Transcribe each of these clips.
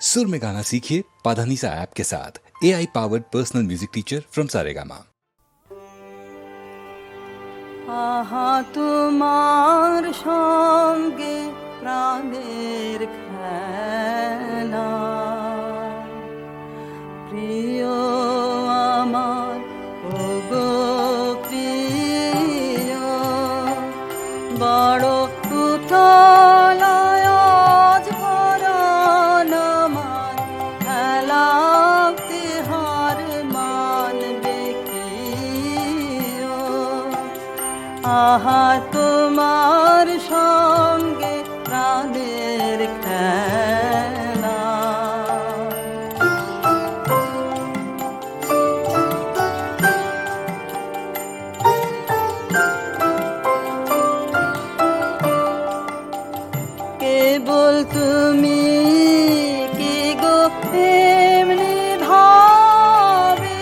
सुर में गाना सीखिए पाधानीसा ऐप के साथ A I powered personal music teacher from Saregama আহা তোমার সঙ্গে প্রাণের খেলা প্রিয় আমার ওগো প্রিয় বড় উতলায় আহা তোমার সঙ্গে প্রাণের খেলা। কেবল তুমি কি গো এমনি ভাবে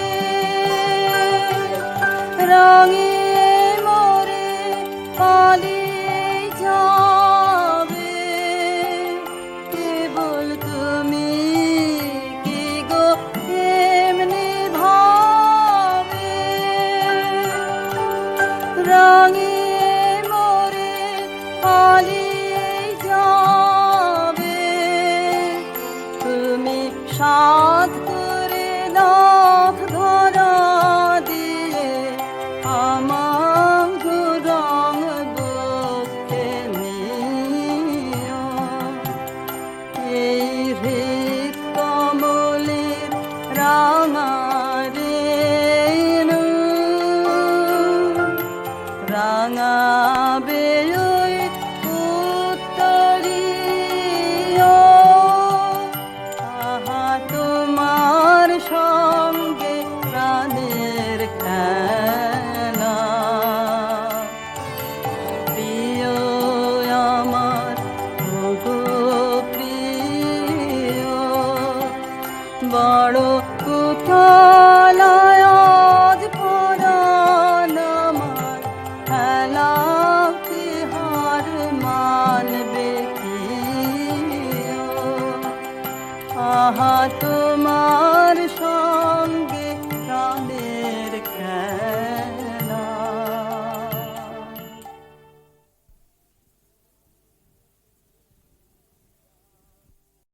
পালিয়ে যাবে। কেবল তুমি কি রঙে মোরে रङ्ग আহা তোমার